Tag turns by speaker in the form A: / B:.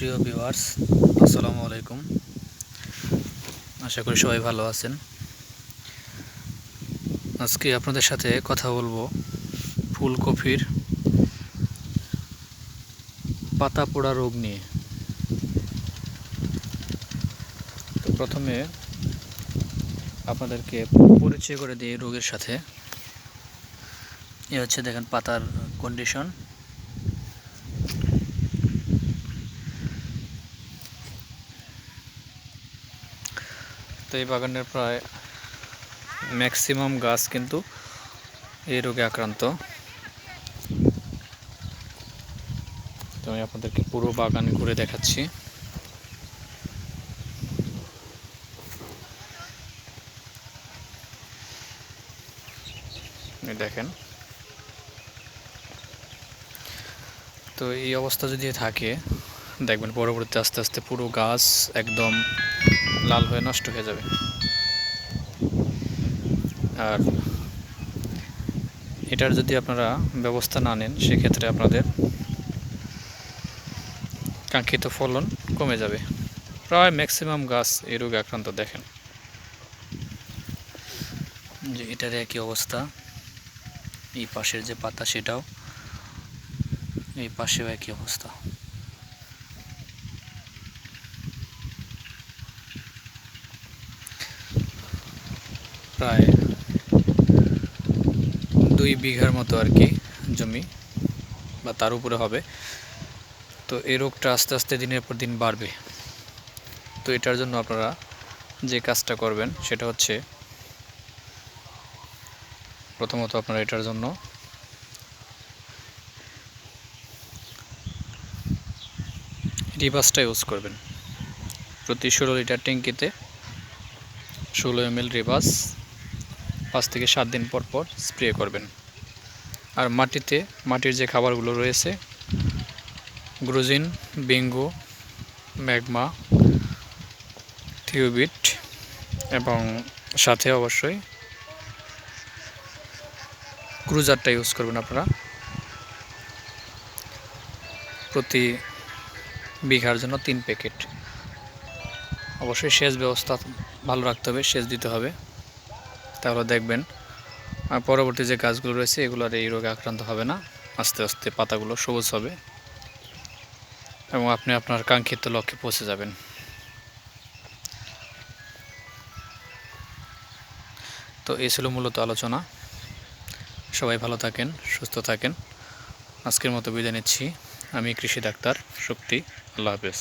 A: সুপ্রিয় ভিউয়ার্স আসসালামু আলাইকুম। আশা করি সবাই ভালো আছেন। আজকে আপনাদের সাথে কথা বলব ফুলকপির পাতা পোড়া রোগ নিয়ে। তো প্রথমে আপনাদেরকে পরিচয় করে দিই রোগের সাথে। এ হচ্ছে দেখেন পাতার কন্ডিশন তো এই বাগানের প্রায় ম্যাক্সিমাম গাছ কিন্তু এই রোগে আক্রান্ত। তো আমি আপনাদেরকে পুরো বাগান ঘুরে দেখাচ্ছি। দেখেন। তো এই অবস্থা যদি থাকে, দেখবেন পরবর্তীতে আস্তে আস্তে পুরো গাছ একদম লাল হয়ে নষ্ট হয়ে যাবে। আর এটার যদি আপনারা ব্যবস্থা না নেন, সেক্ষেত্রে আপনাদের কাঙ্ক্ষিত ফলন কমে যাবে। প্রায় ম্যাক্সিমাম গাছ এই রোগে আক্রান্ত, দেখেন। যে এটার একই অবস্থা, এই পাশের যে পাতা সেটাও, এই পাশেও একই অবস্থা। প্রায় দুই বিঘার মতো আর কি জমি বা তার উপরে হবে। তো এই রোগটা আস্তে আস্তে দিনের পর দিন বাড়বে। তো এটার জন্য আপনারা যে কাজটা করবেন সেটা হচ্ছে প্রথমত আপনারা এটার জন্য রিভাসটা ইউজ করবেন। প্রতি ষোলো লিটার ট্যাঙ্কিতে ষোলো এম এল রিভাস পাঁচ থেকে সাত দিন পর পর স্প্রে করবেন। আর মাটিতে, মাটির যে খাবারগুলো রয়েছে, গ্রুজিন, বিঙ্গো, ম্যাগমা, থিওবিট এবং সাথে অবশ্যই ক্রুজারটা ইউজ করবেন আপনারা। প্রতি বিঘার জন্য তিন প্যাকেট। অবশ্যই সেচ ব্যবস্থা ভালো রাখতে হবে, সেচ দিতে হবে। তাহলে দেখবেন পরবর্তী যে গাছগুলো রয়েছে এগুলো আর এই রোগে আক্রান্ত হবে না। আস্তে আস্তে পাতাগুলো সবুজ হবে এবং আপনি আপনার কাঙ্ক্ষিত লক্ষ্যে পৌঁছে যাবেন। তো এই ছিল মূলত আলোচনা। সবাই ভালো থাকেন, সুস্থ থাকেন। আজকের মতো বিদায় নিচ্ছি। আমি কৃষি ডাক্তার, শক্তি। আল্লাহ হাফেজ।